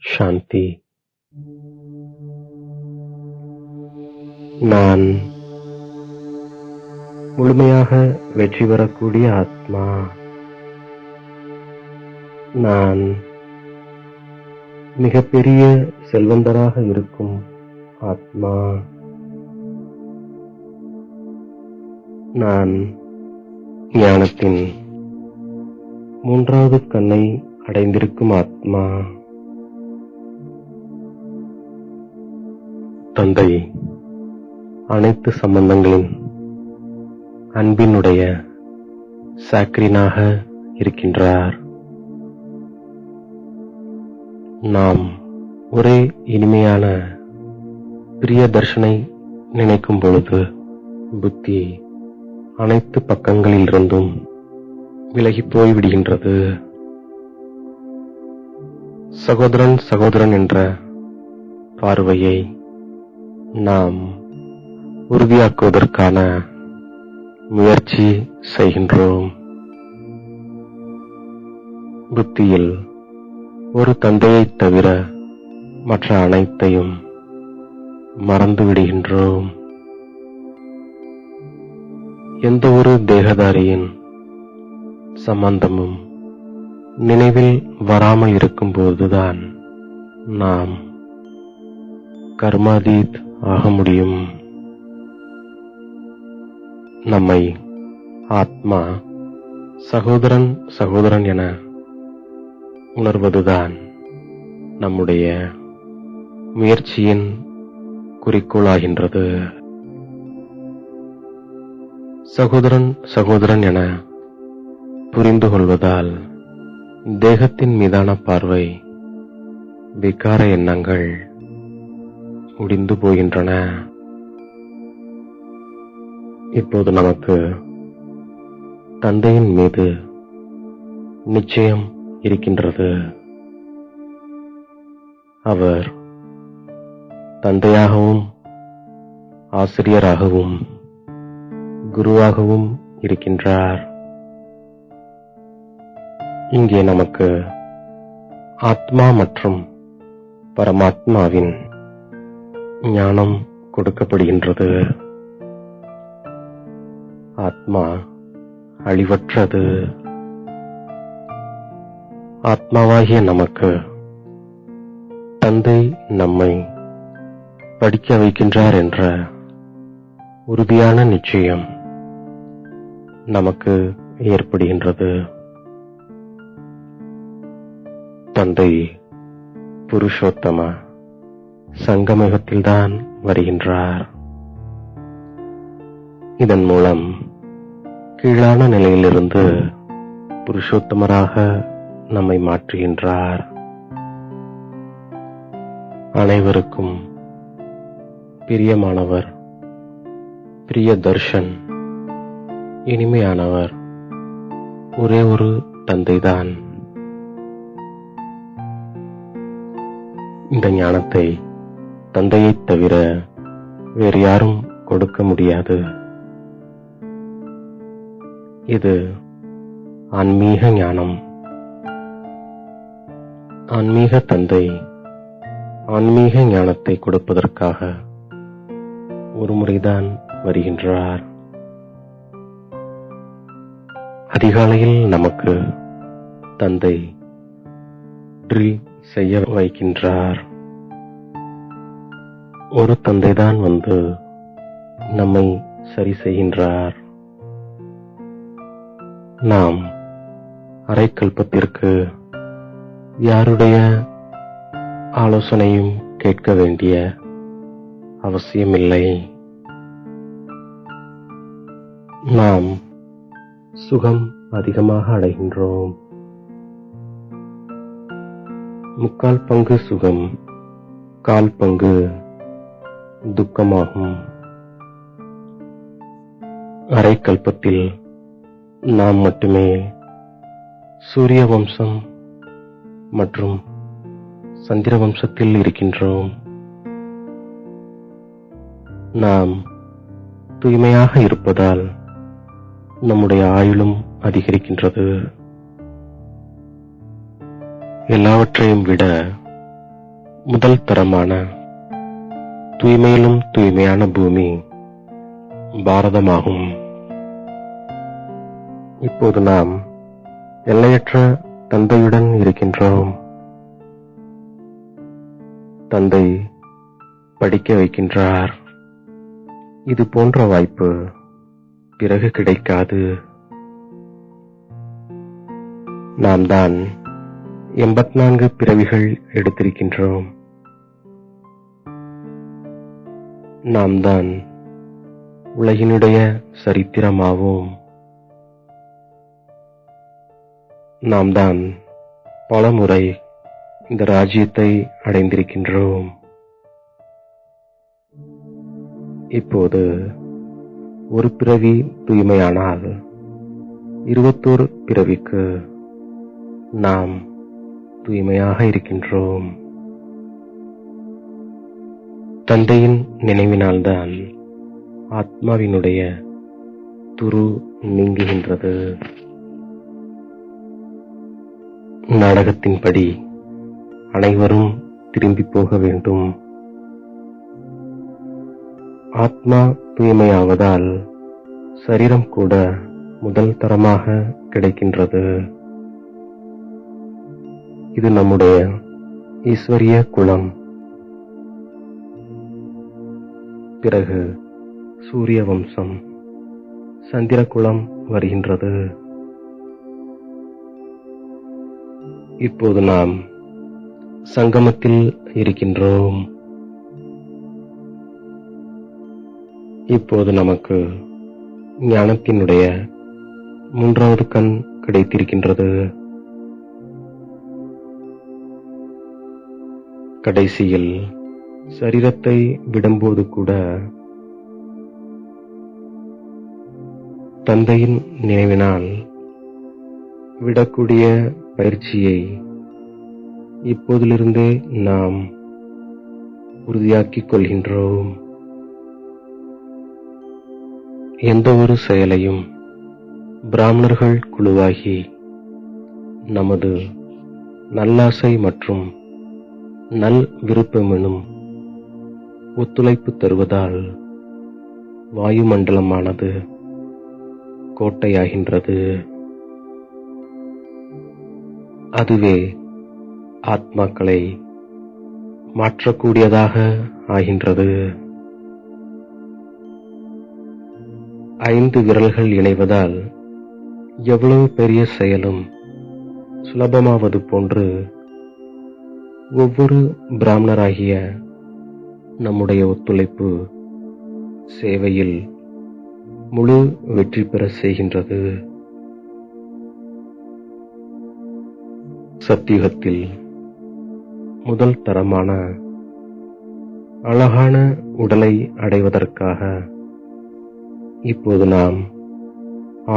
சாந்தி நான் முழுமையாக வெற்றி பெறக்கூடிய ஆத்மா. நான் மிகப்பெரிய செல்வந்தராக இருக்கும் ஆத்மா. நான் ஞானத்தின் மூன்றாவது கண்ணை அடைந்திருக்கும் ஆத்மா. தந்தை அனைத்து சம்பந்தங்களின் அன்பினுடைய சாக்ரினாக இருக்கின்றார். நாம் ஒரே இனிமையான பிரிய தர்ஷனை நினைக்கும் பொழுது புத்தி அனைத்து பக்கங்களிலிருந்தும் விலகி போய்விடுகின்றது. சகோதரன் சகோதரன் என்ற பார்வையை நாம் உறுதியாக்குவதற்கான முயற்சி செய்கின்றோம். புத்தியில் ஒரு தந்தையைத் தவிர மற்ற அனைத்தையும் மறந்து விடுகின்றோம். எந்த ஒரு தேகதாரியின் சம்பந்தமும் நினைவில் வராமல் இருக்கும்போதுதான் நாம் கர்மாதீத் ஆக முடியும். நம்மை ஆத்மா சகோதரன் சகோதரன் என உணர்வதுதான் நம்முடைய முயற்சியின் குறிக்கோளாகின்றது. சகோதரன் சகோதரன் என புரிந்து கொள்வதால் தேகத்தின் மீதான பார்வை விகார எண்ணங்கள் முடிந்து போகின்றன. இப்போது நமக்கு தந்தையின் மீது நிச்சயம் இருக்கின்றது. அவர் தந்தையாகவும் ஆசிரியராகவும் குருவாகவும் இருக்கின்றார். இங்கே நமக்கு ஆத்மா மற்றும் பரமாத்மாவின் ஞானம் கொடுக்கப்படுகின்றது. ஆத்மா அழிவற்றது. ஆத்மாவாகிய நமக்கு தந்தை நம்மை படிக்க வைக்கின்றார் என்ற உறுதியான நிச்சயம் நமக்கு ஏற்படுகின்றது. தந்தை புருஷோத்தமா சங்கமயுகத்தில்தான் வருகின்றார். இதன் மூலம் கீழான நிலையிலிருந்து புருஷோத்தமராக நம்மை மாற்றுகின்றார். அனைவருக்கும் பிரியமானவர் பிரிய தர்ஷன் இனிமையானவர் ஒரே ஒரு தந்தைதான். இந்த ஞானத்தை தந்தையைத் தவிர வேறு யாரும் கொடுக்க முடியாது. இது ஆன்மீக ஞானம். ஆன்மீக தந்தை ஆன்மீக ஞானத்தை கொடுப்பதற்காக ஒரு முறைதான் வருகின்றார். அதிகாலையில் நமக்கு தந்தை ட்ரில் செய்ய வைக்கின்றார். ஒரு தந்தை தான் வந்து நம்மை சரி செய்கின்றார். நாம் அரைக்கல்பத்திற்கு யாருடைய ஆலோசனையும் கேட்க வேண்டிய அவசியமில்லை. நாம் சுகம் அதிகமாக அடைகின்றோம். முக்கால் பங்கு சுகம் கால் பங்கு துக்கமாகும். அரைக்கல்பத்தில் நாம் மட்டுமே சூரிய வம்சம் மற்றும் சந்திர வம்சத்தில் இருக்கின்றோம். நாம் தூய்மையாக இருப்பதால் நம்முடைய ஆயுளும் அதிகரிக்கின்றது. எல்லாவற்றையும் விட முதல் தரமான தூய்மையிலும் தூய்மையான பூமி பாரதமாகும். இப்போது நாம் எல்லையற்ற தந்தையுடன் இருக்கின்றோம். தந்தை படிக்க வைக்கின்றார். இது போன்ற வாய்ப்பு பிறகு கிடைக்காது. நாம் தான் எண்பத்தி நான்கு பிறவிகள் எடுத்திருக்கின்றோம். நாம் தான் உலகினுடைய சரித்திரமாவோம். நாம் தான் பல முறை இந்த ராஜ்யத்தை அடைந்திருக்கின்றோம். இப்போது ஒரு பிறவி தூய்மையானால் இருபத்தோரு பிறவிக்கு நாம் தூய்மையாக இருக்கின்றோம். தந்தையின் நினைவினால்தான் ஆத்மாவினுடைய துரு நீங்குகின்றது. நாடகத்தின்படி அனைவரும் திரும்பி போக வேண்டும். ஆத்மா தூய்மையாவதால் சரீரம் கூட முதல் தரமாக கிடைக்கின்றது. இது நம்முடைய ஈஸ்வரிய குலம் பிறகு சூரிய வம்சம் சந்திரகுலம் வருகின்றது. இப்போது நாம் சங்கமத்தில் இருக்கின்றோம். இப்போது நமக்கு ஞானத்தினுடைய மூன்றாவது கண் கிடைத்திருக்கின்றது. கடைசியில் சரீரத்தை விடும்போது கூட தந்தையின் நினைவினால் விடக்கூடிய பயிற்சியை இப்போதிலிருந்தே நாம் உறுதியாக்கிக் கொள்கின்றோம். எந்த ஒரு செயலையும் பிராமணர்கள் குழுவாகி நமது நல்லாசை மற்றும் நல் விருப்பமெனும் ஒத்துழைப்பு தருவதால் வாயுமண்டலமானது கோட்டையாகின்றது. அதுவே ஆத்மாக்களை மாற்றக்கூடியதாக ஆகின்றது. ஐந்து விரல்கள் இணைவதால் எவ்வளவு பெரிய செயலும் சுலபமாவது போன்று ஒவ்வொரு பிராமணராகிய நம்முடைய ஒத்துழைப்பு சேவையில் முழு வெற்றி பெற செய்கின்றது. சத்தியுகத்தில் முதல் தரமான அழகான உடலை அடைவதற்காக இப்போது நாம்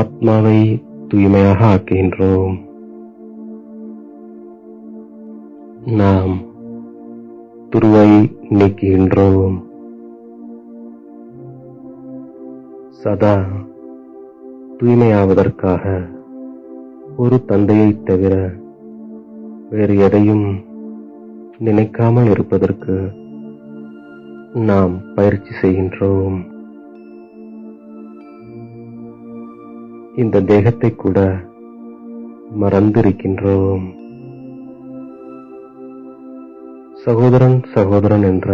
ஆத்மாவை தூய்மையாக ஆக்குகின்றோம். நாம் துருவை நீக்குகின்றோம். சதா தூய்மையாவதற்காக ஒரு தந்தையைத் தவிர வேறு எதையும் நினைக்காமல் இருப்பதற்கு நாம் பயிற்சி செய்கின்றோம். இந்த தேகத்தை கூட மறந்திருக்கின்றோம். சகோதரன் சகோதரன் என்ற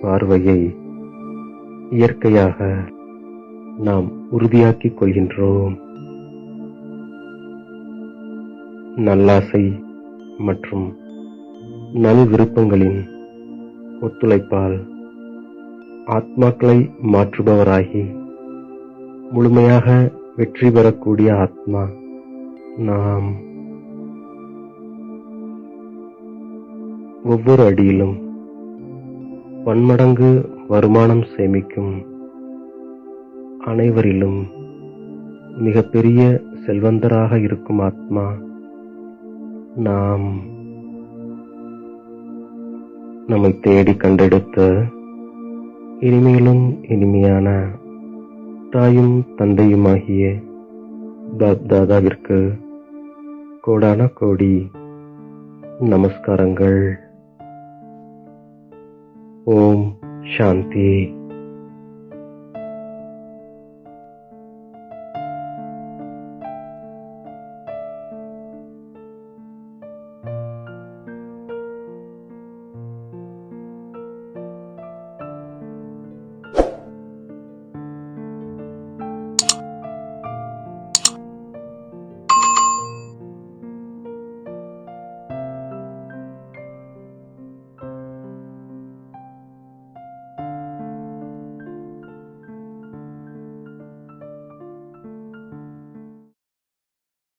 பார்வையை இயற்கையாக நாம் உறுதியாக்கிக் கொள்கின்றோம். நல்லாசை மற்றும் நல் விருப்பங்களின் ஒத்துழைப்பால் ஆத்மாக்களை மாற்றுபவராகி முழுமையாக வெற்றி பெறக்கூடிய ஆத்மா நாம். ஒவ்வொரு அடியிலும் பன்மடங்கு வருமானம் சேமிக்கும் அனைவரிலும் மிகப்பெரிய செல்வந்தராக இருக்கும் ஆத்மா நாம். நம்மை தேடி கண்டெடுத்த இனிமையிலும் இனிமையான தாயும் தந்தையுமாகிய தாதாவிற்கு கோடான கோடி நமஸ்காரங்கள். ओम शांति।